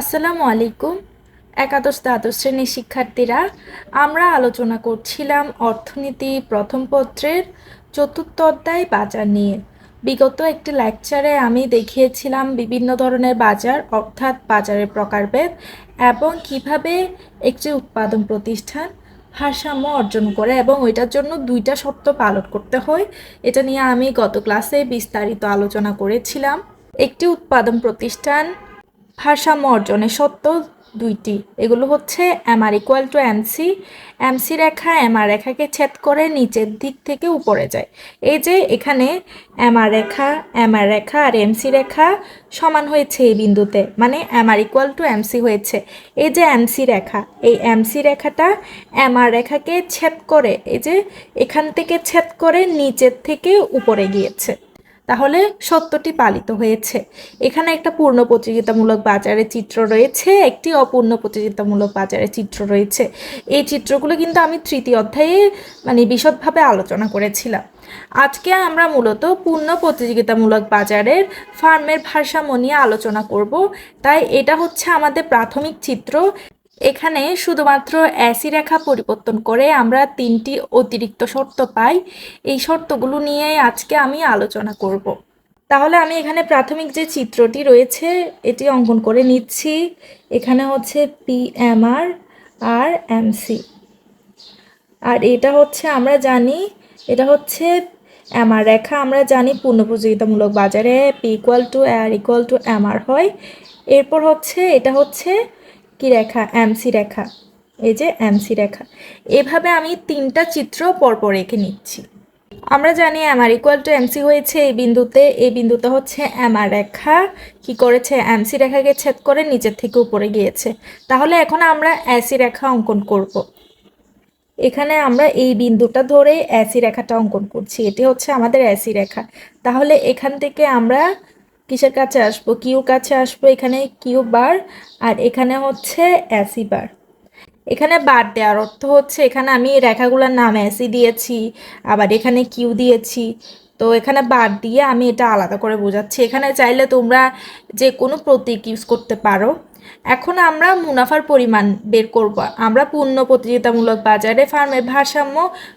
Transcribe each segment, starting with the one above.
আসসালামু আলাইকুম। একাদশ দ্বাদশ শ্রেণির শিক্ষার্থীরা, আমরা আলোচনা করছিলাম অর্থনীতি প্রথম পত্রের চতুর্থ অধ্যায় বাজার নিয়ে। বিগত একটি লেকচারে আমি দেখিয়েছিলাম বিভিন্ন ধরনের বাজার, অর্থাৎ বাজারের প্রকারভেদ এবং কীভাবে একটি উৎপাদন প্রতিষ্ঠান ভারসাম্য অর্জন করে এবং ওইটার জন্য দুইটা শর্ত পালন করতে হয়। এটা নিয়ে আমি গত ক্লাসে বিস্তারিত আলোচনা করেছিলাম। একটি উৎপাদন প্রতিষ্ঠান ভারসাম্য অর্জনের সত্য দুইটি। এগুলো হচ্ছে MR equal to MC MC Rekha M R রেখাকে ছেদ করে নিচের দিক থেকে উপরে যায়। এই যে এখানে এম আর রেখা এম আর রেখা আর এমসি রেখা সমান হয়েছে এই বিন্দুতে মানে এমআর ইকুয়াল টু এমসি হয়েছে। এই যে এমসি রেখা, এই এমসি রেখাটা এম আর রেখাকে ছেদ করে, এই যে এখান থেকে ছেদ করে নিচের থেকে উপরে গিয়েছে। তাহলে সত্যটি পালিত হয়েছে। এখানে একটা পূর্ণ প্রতিযোগিতামূলক বাজারের চিত্র রয়েছে, একটি অপূর্ণ প্রতিযোগিতামূলক বাজারের চিত্র রয়েছে। এই চিত্রগুলো কিন্তু আমি তৃতীয় অধ্যায়ে মানে বিশদভাবে আলোচনা করেছিলাম। আজকে আমরা মূলত পূর্ণ প্রতিযোগিতামূলক বাজারের ফার্মের ভারসাম্য নিয়ে আলোচনা করব। তাই এটা হচ্ছে আমাদের প্রাথমিক চিত্র এখানে শুধুমাত্র অ্যাসি রেখা পরিবর্তন করে আমরা তিনটি অতিরিক্ত শর্ত পাই। এই শর্তগুলো নিয়ে আজকে আমি আলোচনা করব। তাহলে আমি এখানে প্রাথমিক যে চিত্রটি রয়েছে, এটি অঙ্কন করে নিচ্ছি। এখানে হচ্ছে পি এম আর এমসি আর এটা হচ্ছে আমরা জানি, এটা হচ্ছে এমআর রেখা। আমরা জানি পূর্ণ প্রতিযোগিতামূলক বাজারে P equal to AR equal to MR হয়। এরপর হচ্ছে, এটা হচ্ছে কি রেখা? এমসি রেখা। এই যে এমসি রেখা। এভাবে আমি তিনটা চিত্র পরপর রেখে নিচ্ছি। আমরা জানি এমআর ইকুয়াল টু এমসি হয়েছে এই বিন্দুতে। এই বিন্দুতে হচ্ছে এমআর রেখা। কি করেছে? এমসি রেখাকে ছেদ করে নিচের থেকে উপরে গিয়েছে। তাহলে এখন আমরা অ্যাসি রেখা অঙ্কন করব। এখানে আমরা এই বিন্দুটা ধরে অ্যাসি রেখাটা অঙ্কন করছি। এটি হচ্ছে আমাদের অ্যাসি রেখা। তাহলে এখান থেকে আমরা কিসের কাছে আসব? কিউ কাছে আসব এখানে? কিউ বার। আর এখানে হচ্ছে অ্যাসি বার। এখানে বার দেওয়ার অর্থ হচ্ছে এখানে আমি রেখাগুলোর নাম অ্যাসি দিয়েছি, আবার এখানে কিউ দিয়েছি। তো এখানে বার দিয়ে আমি এটা আলাদা করে বোঝাচ্ছি। এখানে চাইলে তোমরা যে কোনো প্রতীক ইউজ করতে পারো। এখন আমরা মুনাফার পরিমাণ বের করব। আমরা পূর্ণ প্রতিযোগিতামূলক বাজারে ফার্মের ভারসাম্য,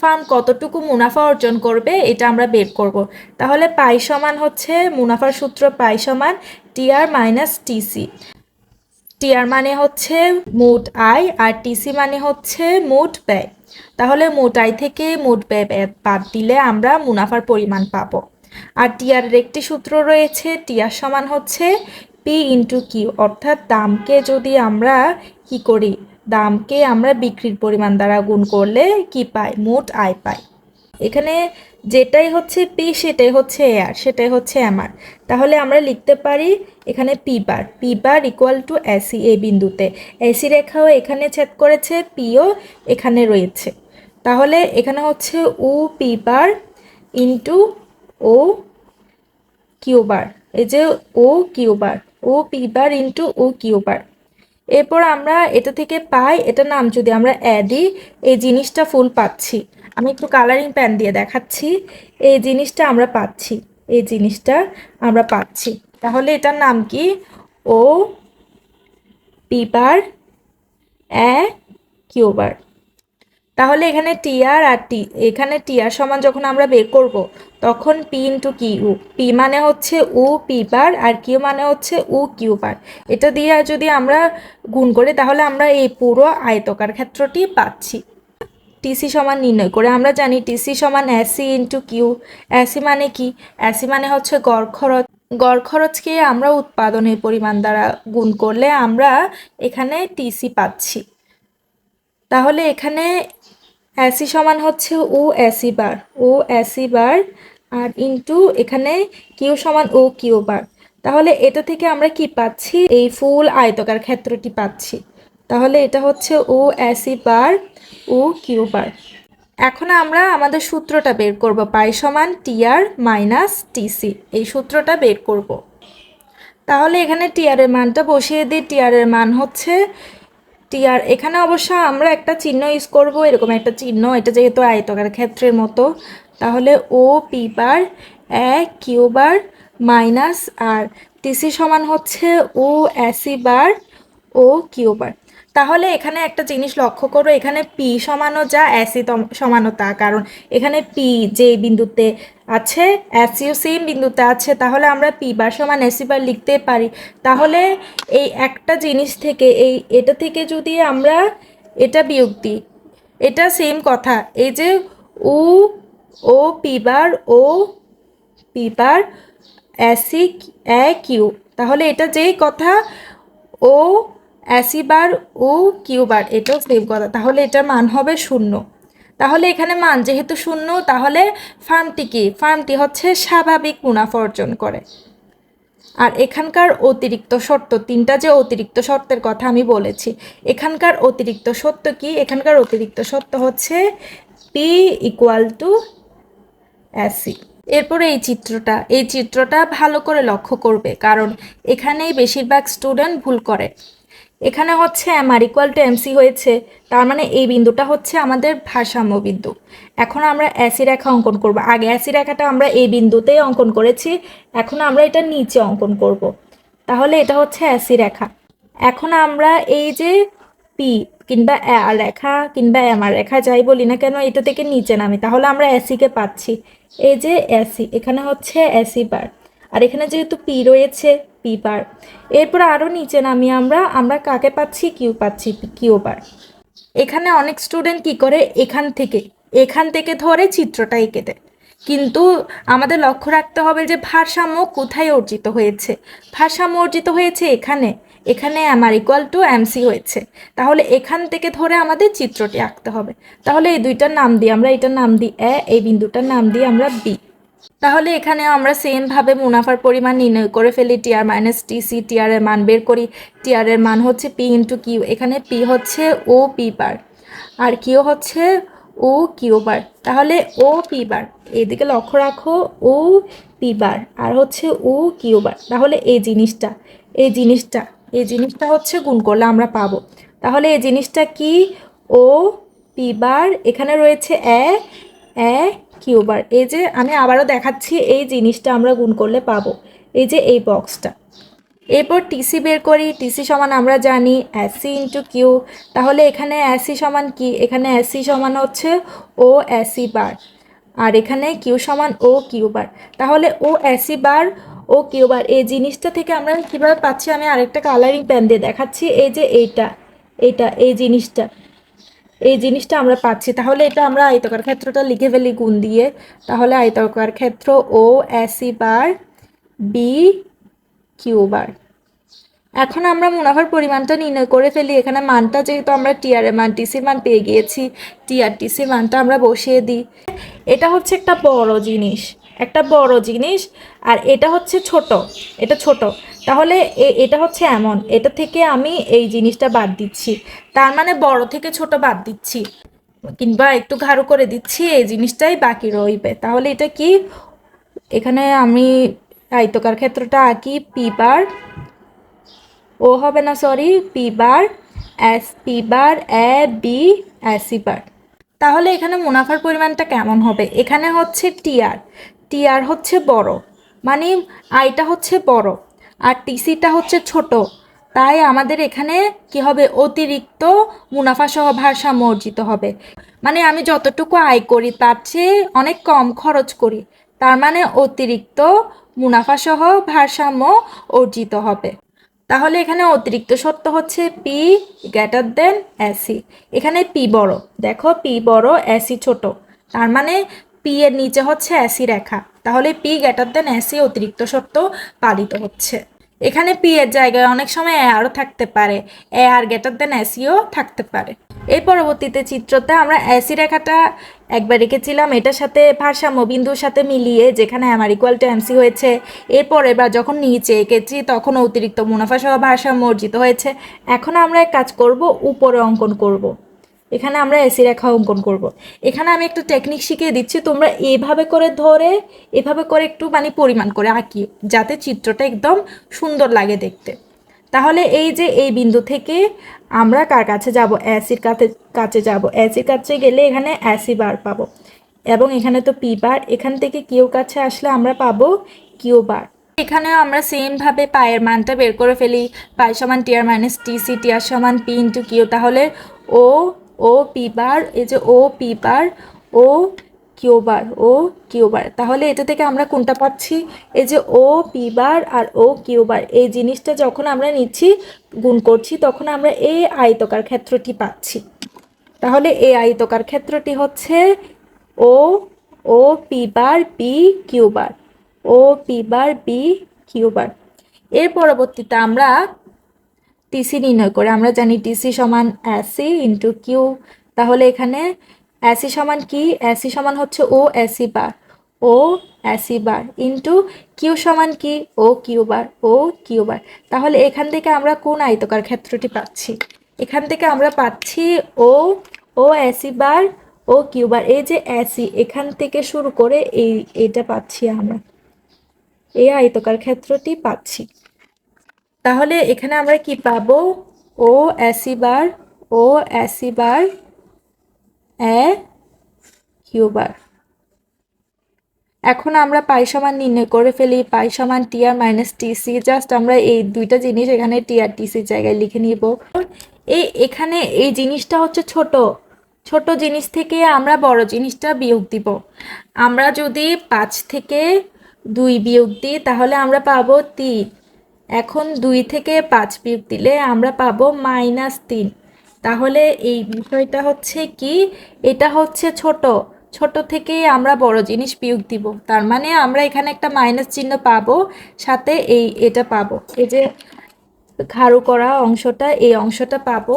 ফার্ম কতটুকু মুনাফা অর্জন করবে, এটা আমরা বের করব। তাহলে পাই সমান হচ্ছে, মুনাফার সূত্র পাই সমান টিআর মাইনাস টিসি। টিআর মানে হচ্ছে মোট আয়, আর টিসি মানে হচ্ছে মোট ব্যয়। তাহলে মোট আয় থেকে মোট ব্যয় বাদ দিলে আমরা মুনাফার পরিমাণ পাবো। আর টিআরের একটি সূত্র রয়েছে, টিআর সমান হচ্ছে পি ইন্টু কিউ অর্থাৎ দামকে যদি আমরা কি করি? দামকে আমরা বিক্রির পরিমাণ দ্বারা গুণ করলে কি পাই? মোট আয় পাই। এখানে যেটাই হচ্ছে পি সেটাই হচ্ছে এয়ার সেটাই হচ্ছে এমআর তাহলে আমরা লিখতে পারি এখানে P bar P bar equal to AC এই বিন্দুতে। এসি রেখাও এখানে ছেদ করেছে পিও এখানে রয়েছে। তাহলে এখানে হচ্ছে ও পি বার ইন্টু ও কিউবার এই যে O Q bar O P bar into O Q bar এরপর আমরা এটা থেকে পাই এটা নাম যদি আমরা অ্যাডি এই জিনিসটা ফুল পাচ্ছি। আমি একটু কালারিং প্যান দিয়ে দেখাচ্ছি। এই জিনিসটা আমরা পাচ্ছি। এই জিনিসটা আমরা পাচ্ছি। তাহলে এটার নাম কি? ও পি বার এ কিউবার। তাহলে এখানে টিআর আর আর টি, এখানে টিআর সমান যখন আমরা বের করব, তখন পি ইন্টু কিউ, পি মানে হচ্ছে উ, পি বার, আর কিউ মানে হচ্ছে উ, কিউ বার। এটা দিয়ে যদি আমরা গুণ করি, তাহলে আমরা এই পুরো আয়তকার ক্ষেত্রটি পাচ্ছি। টিসি সমান নির্ণয় করে আমরা জানি টিসি সমান অ্যাসি ইন্টু কিউ। অ্যাসি মানে কি? অ্যাসি মানে হচ্ছে গড় খরচ। গড় খরচকে আমরা উৎপাদনের পরিমাণ দ্বারা গুণ করলে আমরা এখানে টিসি পাচ্ছি। তাহলে এখানে অ্যাসি সমান হচ্ছে ও অ্যাসি বার ও অ্যাসি বার আর ইন্টু এখানে কিউ সমান ও কিউ বার তাহলে এটা থেকে আমরা কি পাচ্ছি? এই ফুল আয়তকার ক্ষেত্রটি পাচ্ছি। তাহলে এটা হচ্ছে ও অ্যাসি বার ও কিউ বার এখন আমরা আমাদের সূত্রটা বের করব, পাই সমান টিআর মাইনাস টিসি এই সূত্রটা বের করব। তাহলে এখানে টিআরের মানটা বসিয়ে দিই। টিআরের মান হচ্ছে টিআর এখানে অবশ্য আমরা একটা চিহ্ন ইউজ করব, এরকম একটা চিহ্ন, এটা যেহেতু আয়তকার ক্ষেত্রের মতো। তাহলে O P bar A Q bar minus R TC সমান হচ্ছে ও অ্যাসি বার ও কিউ বার তাহলে এখানে একটা জিনিস লক্ষ্য করো, এখানে পি সমানও যা অ্যাসি সমানও তা। কারণ এখানে পি যে বিন্দুতে আছে অ্যাসিও সেম বিন্দুতে আছে, তাহলে আমরা পি বার সমান অ্যাসি বার লিখতে পারি। তাহলে এই একটা জিনিস থেকে, এই এটা থেকে যদি আমরা এটা বিয়োগ দিই, এটা সেম কথা, এই যে উ O P bar O P bar AC A Q তাহলে এটা যেই কথা ও অ্যাসি বার ও কিউ বার এটাও সেম কথা। তাহলে এটার মান হবে শূন্য। তাহলে এখানে মান যেহেতু শূন্য, তাহলে ফার্মটি কি? ফার্মটি হচ্ছে স্বাভাবিক মুনাফা অর্জন করে। আর এখানকার অতিরিক্ত শর্ত, তিনটা যে অতিরিক্ত শর্তের কথা আমি বলেছি, এখানকার অতিরিক্ত সত্য কি? এখানকার অতিরিক্ত সত্য হচ্ছে পি ইকুয়াল টু অ্যাসি এরপরে এই চিত্রটা এই চিত্রটা ভালো করে লক্ষ্য করবে, কারণ এখানেই বেশিরভাগ স্টুডেন্ট ভুল করে। এখানে হচ্ছে M R equal to MC হয়েছে, তার মানে এই বিন্দুটা হচ্ছে আমাদের ভারসাম্য বিন্দু। এখন আমরা অ্যাসি রেখা অঙ্কন করব। আগে অ্যাসি রেখাটা আমরা এই বিন্দুতেই অঙ্কন করেছি, এখন আমরা এটা নিচে অঙ্কন করব। তাহলে এটা হচ্ছে অ্যাসি রেখা। এখন আমরা এই যে পি কিংবা আর রেখা কিংবা এমআর রেখা যাই বলি না কেন, এটা থেকে নিচে নামি। তাহলে আমরা অ্যাসিকে পাচ্ছি। এই যে অ্যাসি এখানে হচ্ছে অ্যাসি বার আর এখানে যেহেতু পি রয়েছে পি বার এরপর আরও নিচে নামি আমরা আমরা কাকে পাচ্ছি? কিউ পাচ্ছি, কিউ বার। এখানে অনেক স্টুডেন্ট কি করে? এখান থেকে এখান থেকে ধরে চিত্রটা এঁকে দেয়। কিন্তু আমাদের লক্ষ্য রাখতে হবে যে ভারসাম্য কোথায় অর্জিত হয়েছে? ভারসাম্য অর্জিত হয়েছে এখানে। এখানে আমার ইকুয়াল টু এমসি হয়েছে। তাহলে এখান থেকে ধরে আমাদের চিত্রটি আঁকতে হবে। তাহলে এই দুইটার নাম দিই আমরা, এটার নাম দিই এ, এই বিন্দুটার নাম দিই আমরা বি। তাহলে এখানে আমরা সেমভাবে মুনাফার পরিমাণ নির্ণয় করে ফেলি। টিআর মাইনাস টিসি টিআর এর মান বের করি। টিআর এর মান হচ্ছে পি ইন্টু কিউ এখানে পি হচ্ছে ও পি বার আর কিউ হচ্ছে ও কিউ বার তাহলে ও পি বার এদিকে লক্ষ্য রাখো ও পি বার আর হচ্ছে ও কিউ বার তাহলে এই জিনিসটা এই জিনিসটা এই জিনিসটা হচ্ছে গুণ করলে আমরা পাবো। তাহলে এই জিনিসটা কি? ও পি বার এখানে রয়েছে এ এ কিউবার এই যে আমি আবারও দেখাচ্ছি এই জিনিসটা আমরা গুণ করলে পাবো। এই যে এই বক্সটা। এরপর টিসি বের করি। টিসি সমান আমরা জানি অ্যাসি ইন্টু কিউ। তাহলে এখানে অ্যাসি সমান কি? এখানে অ্যাসি সমান হচ্ছে ও অ্যাসি বার। আর এখানে কিউ সমান ও কিউ বার। তাহলে ও অ্যাসি বার, ও কিউ বার। এই জিনিসটা থেকে আমরা কীভাবে পাচ্ছি? আমি আরেকটা কালারিং পেন দিয়ে দেখাচ্ছি। এই যে এইটা এইটা, এই জিনিসটা। এই জিনিসটা আমরা পাচ্ছি। তাহলে এটা আমরা আয়তকার ক্ষেত্রটা লিখে ফেলি গুণ দিয়ে। তাহলে আয়তকার ক্ষেত্র O AC bar B Q bar এখন আমরা মুনাফার পরিমাণটা নির্ণয় করে ফেলি। এখানে মানটা যেহেতু আমরা টিআর মান টিসির মান পেয়ে গিয়েছি টিআর টিসির মানটা আমরা বসিয়ে দিই। এটা হচ্ছে একটা বড় জিনিস। একটা বড় জিনিস, আর এটা হচ্ছে ছোট, এটা ছোট। তাহলে এটা হচ্ছে এমন, এটা থেকে আমি এই জিনিসটা বাদ দিচ্ছি। তার মানে বড় থেকে ছোট বাদ দিচ্ছি। কিংবা একটু ঘাড়ো করে দিচ্ছি, এই জিনিসটাই বাকি রইবে। তাহলে এটা কি? এখানে আমি আয়তকার ক্ষেত্রটা আঁকি পি বার ও হবে না sorry P bar S P bar A B AC bar তাহলে এখানে মুনাফার পরিমাণটা কেমন হবে? এখানে হচ্ছে টিআর টিআর হচ্ছে বড়। মানে আইটা হচ্ছে বড় আর টিসিটা হচ্ছে ছোট। তাই আমাদের এখানে কি হবে? অতিরিক্ত মুনাফা সহ ভারসাম্য অর্জিত হবে। মানে আমি যতটুকু আয় করি তার চেয়ে অনেক কম খরচ করি। তার মানে অতিরিক্ত মুনাফা সহ ভারসাম্য অর্জিত হবে। তাহলে এখানে অতিরিক্ত সত্য হচ্ছে পি গ্যাটার দেন অ্যাসি এখানে পি বড়। দেখো পি বড় অ্যাসি ছোট। তার মানে পি এর নিচে হচ্ছে অ্যাসি রেখা। তাহলে পি গ্রেটার দেন অ্যাসি অতিরিক্ত সত্য পালিত হচ্ছে। এখানে পি এর জায়গায় অনেক সময় এ আরও থাকতে পারে। এ আর গ্রেটার দেন অ্যাসিও থাকতে পারে। এই পরবর্তীতে চিত্রতে আমরা অ্যাসি রেখাটা একবার রেখেছিলাম। এটার সাথে ভারসাম্য বিন্দুর সাথে মিলিয়ে যেখানে আমার ইকুয়াল টু এমসি হয়েছে। এরপর এবার যখন নিচে এঁকেছি, তখন অতিরিক্ত মুনাফা সহ ভারসাম্য অর্জিত হয়েছে। এখন আমরা এক কাজ করব, উপরে অঙ্কন করব। এখানে আমরা এসি রেখা অঙ্কন করব। এখানে আমি একটু টেকনিক শিখিয়ে দিচ্ছি, তোমরা এভাবে করে ধরে, এভাবে করে একটু মানে পরিমাণ করে আঁকি যাতে চিত্রটা একদম সুন্দর লাগে দেখতে। তাহলে এই যে এই বিন্দু থেকে আমরা কার কাছে যাব? অ্যাসির কাছে কাছে যাব। অ্যাসির কাছে গেলে এখানে অ্যাসি বার পাবো। এবং এখানে তো পি বার, এখান থেকে কিউ কাছে আসলে আমরা পাবো কিউ বার। এখানেও আমরা সেমভাবে পায়ের মানটা বের করে ফেলি। পাই সমান টিআর মাইনাস টিসি টিআর সমান পি ইন্টু কিউ তাহলে ও ও পি বার এই যে O P bar O Q bar O Q bar তাহলে এটা থেকে আমরা কোনটা পাচ্ছি? এই যে ও পি বার আর ও কিউ বার এই জিনিসটা যখন আমরা নিচ্ছি, গুণ করছি, তখন আমরা এই আয়তকার ক্ষেত্রটি পাচ্ছি। তাহলে এই আয়তকার ক্ষেত্রটি হচ্ছে O O P bar B Q bar O P bar B Q bar এর পরবর্তীতে আমরা টিসি নির্ণয় করে। আমরা জানি টিসি সমান অ্যাসি ইন্টু কিউ তাহলে এখানে অ্যাসি সমান কি? অ্যাসি সমান হচ্ছে ও অ্যাসি বার ও অ্যাসি বার ইন্টু কিউ সমান কি? ও Q bar O Q bar তাহলে এখান থেকে আমরা কোন আয়তকার ক্ষেত্রটি পাচ্ছি? এখান থেকে আমরা পাচ্ছি ও ও অ্যাসি বার ও কিউ বার এই যে অ্যাসি এখান থেকে শুরু করে এই এটা পাচ্ছি আমরা। এই আয়তকার ক্ষেত্রটি পাচ্ছি। তাহলে এখানে আমরা কি পাবো? ও অ্যাসি বার ও অ্যাসি বার এ কিউবার এখন আমরা পাই সমান নির্ণয় করে ফেলি। পাই সমান T R minus TC just আমরা এই দুইটা জিনিস এখানে টি আর টিসির জায়গায় লিখে নিব। এই এখানে এই জিনিসটা হচ্ছে ছোট। ছোট জিনিস থেকে আমরা বড় জিনিসটা বিয়োগ দিব। আমরা যদি পাঁচ থেকে দুই বিয়োগ দিই, তাহলে আমরা পাবো তিন। এখন দুই থেকে পাঁচ বিয়োগ দিলে আমরা পাবো মাইনাস তিন। তাহলে এই বিষয়টা হচ্ছে কি? এটা হচ্ছে ছোট। ছোট থেকেই আমরা বড় জিনিস বিয়োগ দিব। তার মানে আমরা এখানে একটা মাইনাস চিহ্ন পাবো, সাথে এই এটা পাবো। এই যে খাড়ু করা অংশটা, এই অংশটা পাবো।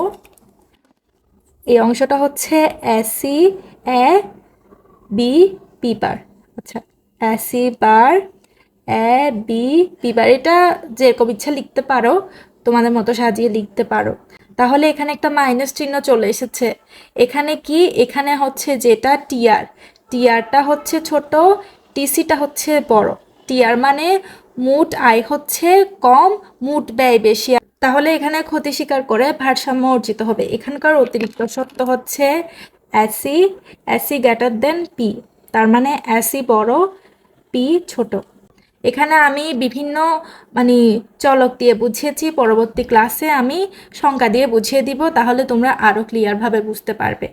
এই অংশটা হচ্ছে অ্যাসি এ বি পি বার। আচ্ছা অ্যাসি বার এ, বি পি বার। এটা যেরকম ইচ্ছা লিখতে পারো, তোমাদের মতো সাজিয়ে লিখতে পারো। তাহলে এখানে একটা মাইনাস চিহ্ন চলে এসেছে। এখানে কি? এখানে হচ্ছে যেটা টিআর টিআরটা হচ্ছে ছোট টিসিটা হচ্ছে বড়। টিআর মানে মুট আয় হচ্ছে কম, মুট ব্যয় বেশি। তাহলে এখানে ক্ষতি স্বীকার করে ভারসাম্য অর্জিত হবে। এখানকার অতিরিক্ত সত্য হচ্ছে অ্যাসি অ্যাসি গ্রেটার দেন পি তার মানে অ্যাসি বড় পি ছোট। এখানে আমি বিভিন্ন মানে চলক দিয়ে বুঝিয়েছি। পরবর্তী ক্লাসে আমি সংখ্যা দিয়ে বুঝিয়ে দিব, তাহলে তোমরা আরও ক্লিয়ারভাবে বুঝতে পারবে।